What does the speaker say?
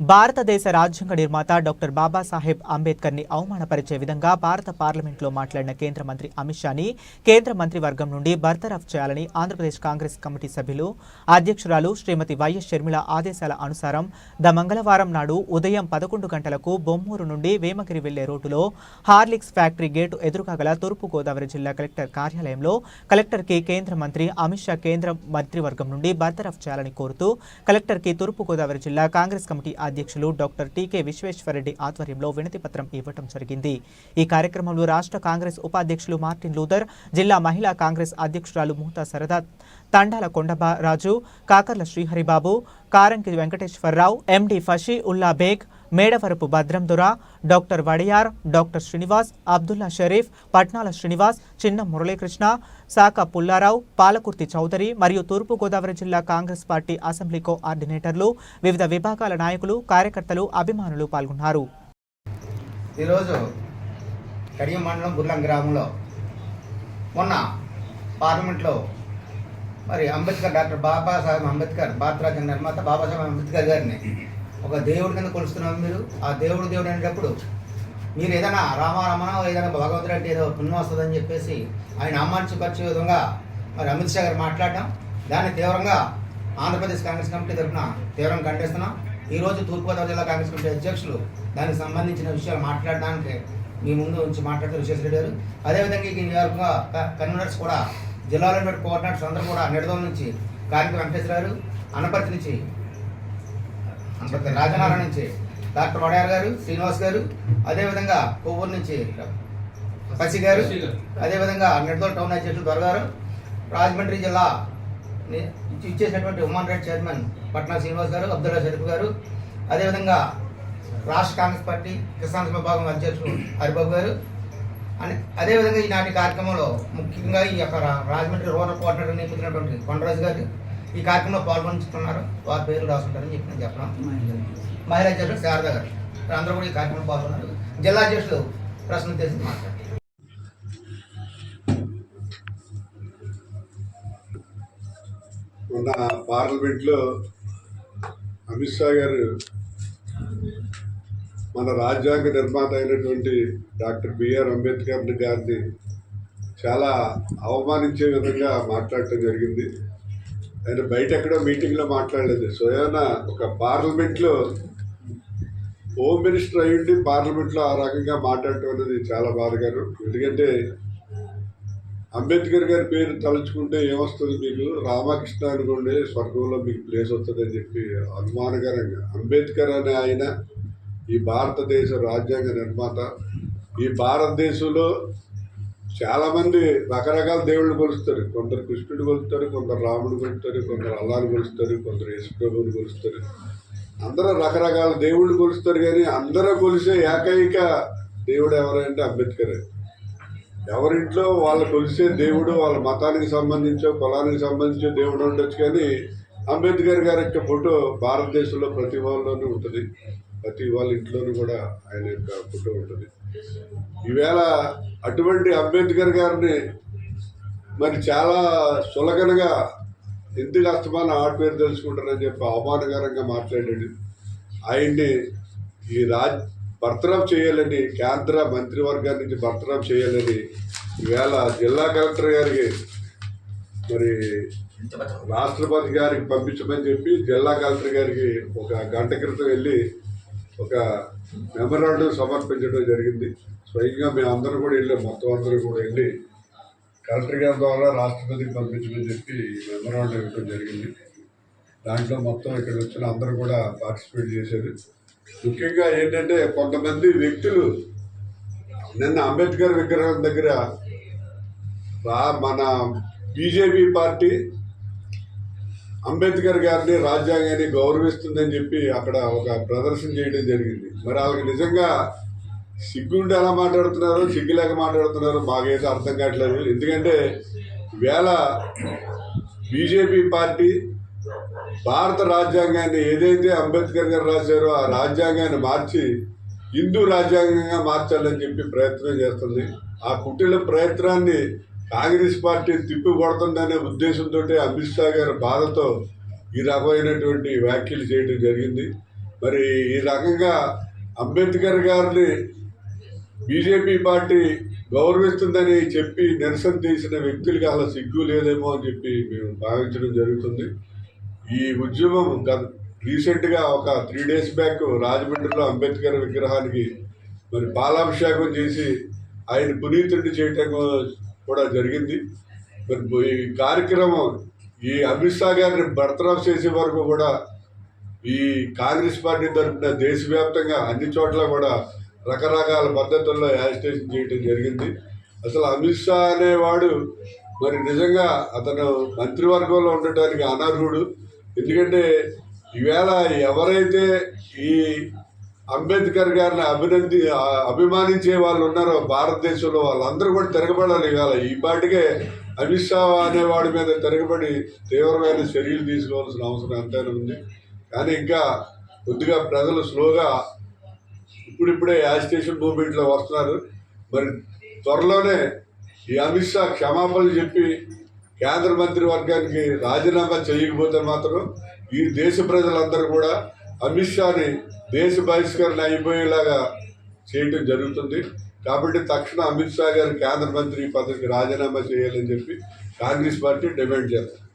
భారతదేశ రాజ్యాంగ నిర్మాత డాక్టర్ బాబాసాహెబ్ అంబేద్కర్ని అవమానపరిచే విధంగా భారత పార్లమెంట్లో మాట్లాడిన కేంద్ర మంత్రి అమిత్ షాని కేంద్ర మంత్రివర్గం నుండి బర్తరఫ్ చేయాలని ఆంధ్రప్రదేశ్ కాంగ్రెస్ కమిటీ సభ్యులు అధ్యక్షురాలు శ్రీమతి వైఎస్ షర్మిల ఆదేశాల అనుసారం ద మంగళవారం నాడు ఉదయం పదకొండు గంటలకు బొమ్మూరు నుండి వేమగిరి వెళ్ళే రోడ్డులో హార్లిక్స్ ఫ్యాక్టరీ గేటు ఎదురుగా గల తూర్పు గోదావరి జిల్లా కలెక్టర్ కార్యాలయంలో కలెక్టర్కి కేంద్ర మంత్రి అమిత్ షా కేంద్ర మంత్రివర్గం నుండి బర్తరఫ్ చేయాలని కోరుతూ కలెక్టర్కి తూర్పు గోదావరి జిల్లా కాంగ్రెస్ కమిటీ అధ్యక్షులు డాక్టర్ టీకే విశ్వేశ్వరరెడ్డి ఆధ్వర్యంలో వినతి పత్రం ఇవ్వటం జరిగింది. ఈ కార్యక్రమంలో రాష్ట్ర కాంగ్రెస్ ఉపాధ్యక్షులు మార్టిన్ లూథర్ జిల్లా మహిళా కాంగ్రెస్ అధ్యక్షురాలు ముహతా సరదా తండాల కొండబారాజు కాకర్ల శ్రీహరిబాబు కారంకి వెంకటేశ్వరరావు ఎండి ఫషీ ఉల్లా బేగ్ మేడవరపు భద్రం డాక్టర్ వడియార్ డాక్టర్ శ్రీనివాస్ అబ్దుల్లా షరీఫ్ పట్నాల శ్రీనివాస్ చిన్న మురళీకృష్ణ శాఖ పుల్లారావు పాలకుర్తి చౌదరి మరియు తూర్పుగోదావరి జిల్లా కాంగ్రెస్ పార్టీ అసెంబ్లీ కోఆర్డినేటర్లు వివిధ విభాగాల నాయకులు కార్యకర్తలు అభిమానులు పాల్గొన్నారు. ఈరోజు కడియం మండలం బుర్లం గ్రామంలో మొన్న పార్లమెంట్లో మరి అంబేద్కర్ డాక్టర్ బాబాసాహెబ్ అంబేద్కర్ భారత నిర్మాత బాబాసాహెబ్ అంబేద్కర్ గారిని ఒక దేవుడి కింద కొలుస్తున్నాము మీరు? ఆ దేవుడు దేవుడు అనేటప్పుడు మీరు ఏదైనా రామారమణ ఏదైనా భగవంతుడు అంటే ఏదో పుణ్యం వస్తుందని చెప్పేసి ఆయన అమ్మానించపరిచే విధంగా మరి అమిత్ షా గారు మాట్లాడటం దాన్ని తీవ్రంగా ఆంధ్రప్రదేశ్ కాంగ్రెస్ కమిటీ తరఫున తీవ్రంగా ఖండిస్తున్నాం. ఈరోజు తూర్పుగోదావరి జిల్లా కాంగ్రెస్ కమిటీ అధ్యక్షులు దానికి సంబంధించిన విషయాలు మాట్లాడడానికి మీ ముందు ఉంచి మాట్లాడుతూ విశ్వేశ్వర గారు. అదేవిధంగా ఈ నియోజకవర్గ క- కన్వీనర్స్ కూడా జిల్లాలో కోఆర్డినేటర్స్ అందరూ కూడా నిడదం నుంచి కార్మిక వెంకటేశ్వర గారు అనపర్తి నుంచి అనపర్తి రాజనారాయణ నుంచి డాక్టర్ వడయార్ గారు శ్రీనివాస్ గారు అదేవిధంగా కొవ్వూరు నుంచి పసి గారు అదేవిధంగా నిడదోల టౌన్ అధ్యక్షులు దొరగారు రాజమండ్రి జిల్లా ఇచ్చేసినటువంటి human rights chairman Patna Srinivas garu Abdullah Sharif గారు అదేవిధంగా రాష్ట్ర కాంగ్రెస్ పార్టీ కిసాన్ విభాగం అధ్యక్షులు హరిబాబు గారు. అని అదేవిధంగా ఈనాటి కార్యక్రమంలో ముఖ్యంగా ఈ యొక్క రాజమండ్రి రూరల్ కోఆర్డినేటర్ నియమించినటువంటి కొండరాజు గారు ఈ కార్యక్రమంలో పాల్గొంటున్నారు వారి పేర్లు రాసుకుంటారని చెప్పి నేను చెప్పడం మహిళా అధ్యక్షుడు శారద గారు. అందరూ కూడా ఈ కార్యక్రమంలో పాల్గొన్నారు. జిల్లా అధ్యక్షుడు ప్రశ్న ఉద్దేశించి మాట్లాడారు. మొన్న పార్లమెంట్లో అమిత్ షా గారు మన రాజ్యాంగ నిర్మాత అయినటువంటి డాక్టర్ బిఆర్ అంబేద్కర్ గారిని చాలా అవమానించే విధంగా మాట్లాడటం జరిగింది. ఆయన బయట ఎక్కడో మీటింగ్లో మాట్లాడలేదు. స్వయాన ఒక పార్లమెంట్లో హోమ్ మినిస్టర్ అయ్యుండి పార్లమెంట్లో ఆ రకంగా మాట్లాడటం అనేది చాలా బాధగారు ఎందుకంటే అంబేద్కర్ గారి పేరు తలుచుకుంటే ఏమొస్తుంది మీకు? రామకృష్ణ అనుకోండి స్వర్గంలో మీకు ప్లేస్ వస్తుందని చెప్పి అనుమానకరంగా. అంబేద్కర్ అనే ఆయన ఈ భారతదేశ రాజ్యాంగ నిర్మాత. ఈ భారతదేశంలో చాలామంది రకరకాల దేవుళ్ళు కొలుస్తారు. కొందరు కృష్ణుడు కొలుస్తారు కొందరు రాముడు కొలుస్తారు కొందరు అల్లాను కొలుస్తారు కొందరు యేసుప్రభుని కొలుస్తారు. అందరూ రకరకాల దేవుళ్ళు కొలుస్తారు కానీ అందరూ కొలిసే ఏకైక దేవుడు ఎవరంటే అంబేద్కరే. ఎవరింట్లో వాళ్ళు కొలిసే దేవుడు వాళ్ళ మతానికి సంబంధించో కులానికి సంబంధించో దేవుడు ఉండొచ్చు కానీ అంబేద్కర్ గారి యొక్క ఫోటో భారతదేశంలో ప్రతి వాళ్ళలోనూ ఉంటుంది. ప్రతి వాళ్ళ ఇంట్లోనూ కూడా ఆయన యొక్క ఫోటో ఉంటుంది. ఈవేళ అటువంటి అంబేద్కర్ గారిని మరి చాలా సులగనగా ఎందుకు అస్తమాన ఆడ పేరు తెలుసుకుంటారని చెప్పి అవమానకరంగా మాట్లాడాడు. ఆయన్ని ఈ రాజ్ బర్తరఫ్ చేయాలని కేంద్ర మంత్రివర్గాన్ని నుంచి బర్తరఫ్ చేయాలని ఈవేళ జిల్లా కలెక్టర్ గారికి మరి రాష్ట్రపతి గారికి పంపించమని చెప్పి జిల్లా కలెక్టర్ గారికి ఒక గంట క్రితం వెళ్ళి ఒక మెమరాండం సమర్పించడం జరిగింది. స్వయంగా మేము అందరం కూడా వెళ్ళాం మొత్తం అందరూ కూడా వెళ్ళి కలెక్టర్ గారి ద్వారా రాష్ట్రపతికి పంపించమని చెప్పి మెమరాండం ఇవ్వడం జరిగింది. దాంట్లో మొత్తం ఇక్కడ వచ్చిన అందరూ కూడా పార్టిసిపేట్ చేశారు. ముఖ్యంగా ఏంటంటే కొంతమంది వ్యక్తులు నిన్న అంబేద్కర్ విగ్రహం దగ్గర రా మన బీజేపీ పార్టీ అంబేద్కర్ గారిని రాజ్యాంగాన్ని గౌరవిస్తుందని చెప్పి అక్కడ ఒక ప్రదర్శన చేయడం జరిగింది. మరి వాళ్ళకి నిజంగా సిగ్గుండి ఎలా మాట్లాడుతున్నారో? సిగ్గు లేక మాట్లాడుతున్నారో? మాకైతే అర్థం కావట్లేదు. ఎందుకంటే వేళ బీజేపీ పార్టీ భారత రాజ్యాంగాన్ని ఏదైతే అంబేద్కర్ గారు రాశారో ఆ రాజ్యాంగాన్ని మార్చి హిందూ రాజ్యాంగంగా మార్చాలని చెప్పి ప్రయత్నం చేస్తుంది. ఆ కుటీల ప్రయత్నాన్ని కాంగ్రెస్ పార్టీ తిప్పికొడుతుందనే ఉద్దేశంతో అమిత్ షా గారి బాధతో ఈ రకమైనటువంటి వ్యాఖ్యలు చేయడం జరిగింది. మరి ఈ రకంగా అంబేద్కర్ గారిని బీజేపీ పార్టీ గౌరవిస్తుందని చెప్పి నిరసన తీసిన వ్యక్తులకి అలా సిగ్గు లేదేమో అని చెప్పి మేము భావించడం జరుగుతుంది. ఈ ఉద్యమం గత రీసెంట్గా ఒక త్రీ డేస్ బ్యాక్ రాజమండ్రిలో అంబేద్కర్ విగ్రహానికి మరి బాలాభిషేకం చేసి ఆయన పునీతుడిని చేయటం కూడా జరిగింది. మరి ఈ కార్యక్రమం ఈ అమిత్ షా గారిని బర్తరఫ్ చేసే వరకు కూడా ఈ కాంగ్రెస్ పార్టీ తరఫున దేశవ్యాప్తంగా అన్ని చోట్ల కూడా రకరకాల పద్ధతుల్లో యాజిటేషన్ చేయడం జరిగింది. అసలు అమిత్ షా అనేవాడు మరి నిజంగా అతను మంత్రివర్గంలో ఉండటానికి అనర్హుడు. ఎందుకంటే ఈవేళ ఎవరైతే ఈ అంబేద్కర్ గారిని అభినంది అభిమానించే వాళ్ళు ఉన్నారో భారతదేశంలో వాళ్ళందరూ కూడా తిరగబడాలి ఇవాళ. ఈ పాటికే అమిత్ షా అనేవాడి మీద తిరగబడి తీవ్రమైన చర్యలు తీసుకోవాల్సిన అవసరం ఎంతైనా ఉంది. కానీ ఇంకా కొద్దిగా ప్రజలు స్లోగా ఇప్పుడిప్పుడే యాజిటేషన్ మూమెంట్లో వస్తున్నారు. మరి త్వరలోనే ఈ అమిత్ షా క్షమాపణలు చెప్పి కేంద్ర మంత్రి వర్గానికి రాజీనామా చేయకపోతే మాత్రం ఈ దేశ ప్రజలందరూ కూడా అమిత్ షాని దేశ బహిష్కరణ అయిపోయేలాగా చేయటం జరుగుతుంది. కాబట్టి తక్షణ అమిత్ షా గారు కేంద్ర మంత్రి పదవికి రాజీనామా చేయాలని చెప్పి కాంగ్రెస్ పార్టీ డిమాండ్ చేస్తారు